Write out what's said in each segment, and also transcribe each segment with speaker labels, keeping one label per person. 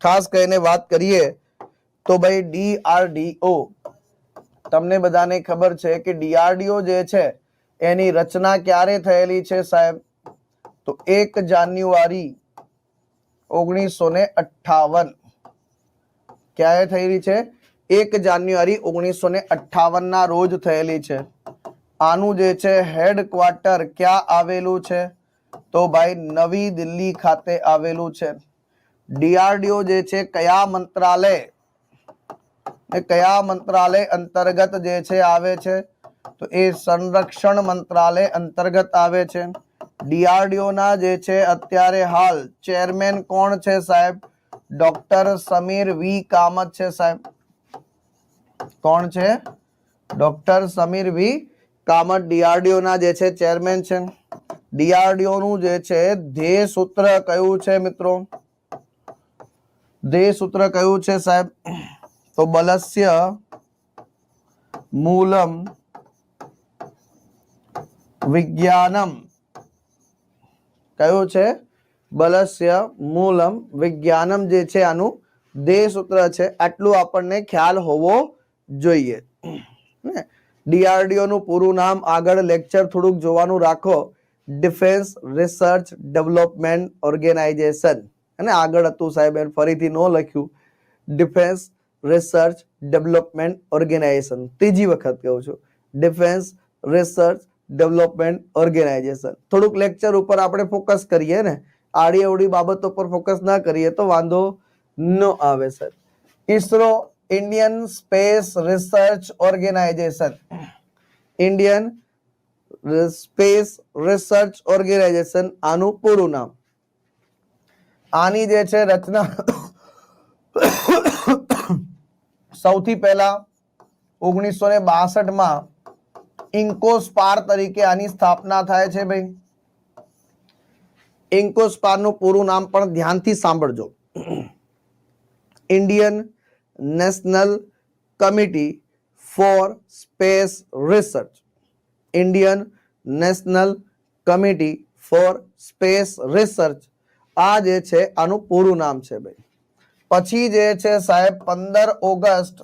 Speaker 1: ખાસ કરીને વાત કરીએ તો ભાઈ ડીઆરડીઓ તમને બધાને ખબર છે કે ડીઆરડીઓ જે છે, એની રચના ક્યારે થયેલી છે સાહેબ? તો એક જાન્યુઆરી ઓગણીસો ને અઠ્ઠાવન. ક્યારે થયેલી છે? એક જાન્યુઆરી ઓગણીસો ને અઠાવન ના રોજ થયેલી છે. આનું જે છે હેડક્વાર્ટર ક્યાં આવેલું છે? તો ભાઈ નવી દિલ્હી ખાતે આવેલું છે. ડીઆરડીઓ જે છે કયા મંત્રાલય એ કયા મંત્રાલય અંતર્ગત જે છે આવે છે તો એ સંરક્ષણ મંત્રાલય અંતર્ગત આવે છે ડીઆરડીઓ ના જે છે અત્યારે હાલ ચેરમેન કોણ છે સાહેબ ડોક્ટર સમીર વી કામત છે સાહેબ કોણ છે doctor Sameer V Kamat DRDO ના જે છે ચેરમેન છે ડીઆરડીઓ નું જે છે ધ્યેય સૂત્ર કયું છે મિત્રો ધ્યેય સૂત્ર કયું છે, સાહેબ? તો બલસ્ય મૂલમ વિજ્ઞાનમ. કયું છે? બલસ્ય મૂલમ વિજ્ઞાનમ જે છે, આનું ધ્યેય સૂત્ર છે, આટલું આપણને ખ્યાલ હોવો જોઈએ. નું પૂરું નામ આગળ લેક્ચર થોડુંક જોવાનું રાખો. ડિફેન્સ રિસર્ચ ડેવલપમેન્ટ ઓર્ગેનાઇઝેશન અને આગળ હતું સાહેબ એને ફરીથી ન લખ્યું. ડિફેન્સ રિસર્ચ ડેવલપમેન્ટ ઓર્ગેનાઇઝેશન ત્રીજી વખત કહું છું. ડિફેન્સ રિસર્ચ ડેવલપમેન્ટ ઓર્ગેનાઇઝેશન થોડુંક લેક્ચર ઉપર આપણે ફોકસ કરીએ ને. આડી અવડી બાબતો પર ફોકસ ના કરીએ તો વાંધો ન આવે sir ISRO Indian space research organisation Indian space research organisation આનું પૂરું નામ. આની જે છે રચના સૌથી પહેલા ઓગણીસો ને બાસઠમાં ઇન્કોસ્પાર તરીકે આની સ્થાપના થાય છે ભાઈ. ઇન્કોસ્પારનું પૂરું નામ પણ ધ્યાનથી સાંભળજો. Indian national committee for space research. Indian national committee for space research આ જે છે, આનું પૂરું નામ છે ભાઈ. પછી જે છે સાહેબ, પંદર ઓગસ્ટ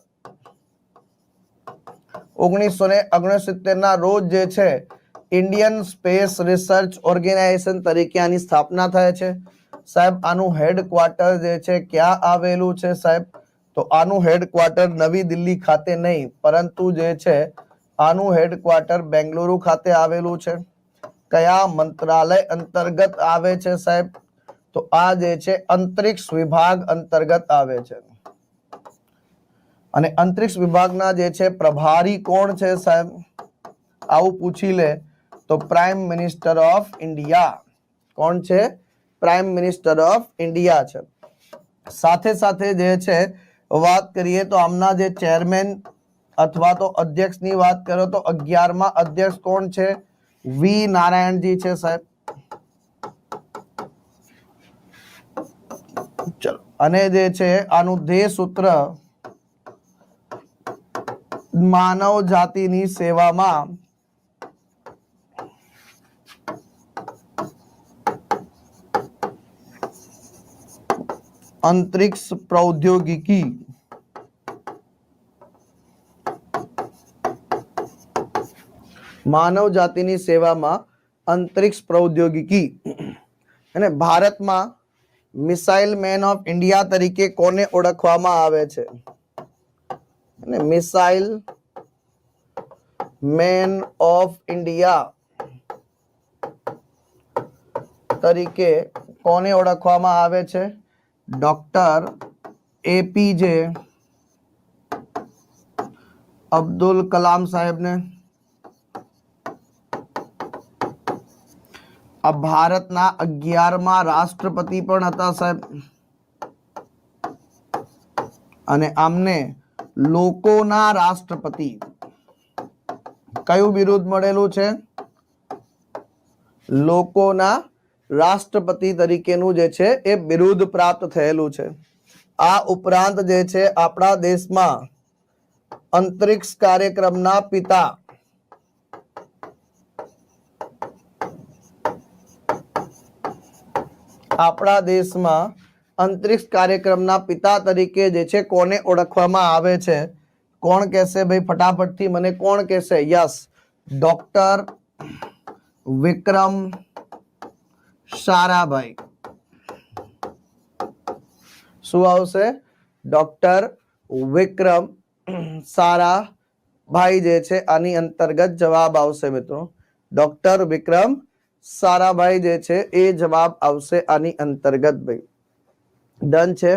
Speaker 1: ઓગણીસો ને ઓગણસિત્તેર ના રોજ જે છે, ઇન્ડિયન સ્પેસ રિસર્ચ ઓર્ગેનાઇઝેશન તરીકે આની સ્થાપના થાય છે. સાહેબ, આનું હેડક્વાર્ટર જે છે, ક્યાં આવેલું છે સાહેબ? તો આનું હેડક્વાર્ટર નવી દિલ્હી ખાતે નહીં, પરંતુ જે છે, આનું હેડક્વાર્ટર બેંગલુરુ ખાતે આવેલું છે. કયા મંત્રાલય અંતર્ગત આવે છે સાહેબ? તો આ જે છે અંતરિક્ષ વિભાગ અંતર્ગત આવે છે. અને અંતરિક્ષ વિભાગના જે છે પ્રભારી કોણ છે સાહેબ? આવું પૂછી લે તો પ્રાઇમ મિનિસ્ટર ઓફ ઇન્ડિયા. કોણ છે? પ્રાઇમ મિનિસ્ટર ઓફ ઇન્ડિયા છે. સાથે સાથે જે છે વાત કરીએ તો આમના જે ચેરમેન અથવા તો અધ્યક્ષની વાત કરો તો અગિયારમાં અધ્યક્ષ કોણ છે? વી નારાયણજી છે સાહેબ. ચલો. અને જે છે, આનું ધ્યેય સૂત્ર માનવ જાતિની સેવામાં અંતરિક્ષ પ્રૌદ્યોગિકી માનવ જાતિની સેવામાં અંતરિક્ષ પ્રૌદ્યોગિકી. અને ભારતમાં મિસાઇલ મેન ઓફ ઇન્ડિયા તરીકે કોને ઓળખવામાં આવે છે? અને મિસાઇલ મેન ઓફ ઇન્ડિયા તરીકે કોને ઓળખવામાં આવે છે? ડોક્ટર એપીજે અબ્દુલ કલામ સાહેબને. આ ભારતના અગિયારમાં રાષ્ટ્રપતિ પણ હતા સાહેબ. અને આમને લોકોના રાષ્ટ્રપતિ કયું બિરુદ મળેલું છે? લોકોના રાષ્ટ્રપતિ તરીકેનું જે છે એ બિરુદ પ્રાપ્ત થયેલું છે. આ ઉપરાંત જે છે આપણા દેશમાં અંતરિક્ષ કાર્યક્રમના પિતા આપણા દેશમાં અંતરિક્ષ કાર્યક્રમના પિતા તરીકે જે છે કોને ઓળખવામાં આવે છે? કોણ કહેશે ભાઈ ફટાફટથી મને કોણ કહેશે? Yes, doctor Vikram Sarabhai. શું આવશે? ડોક્ટર વિક્રમ સારાભાઈ જે છે આની અંતર્ગત જવાબ આવશે મિત્રો. ડોક્ટર વિક્રમ સારાભાઈ જે છે એ જવાબ આવશે આની અંતર્ગત ભાઈ. ડન છે?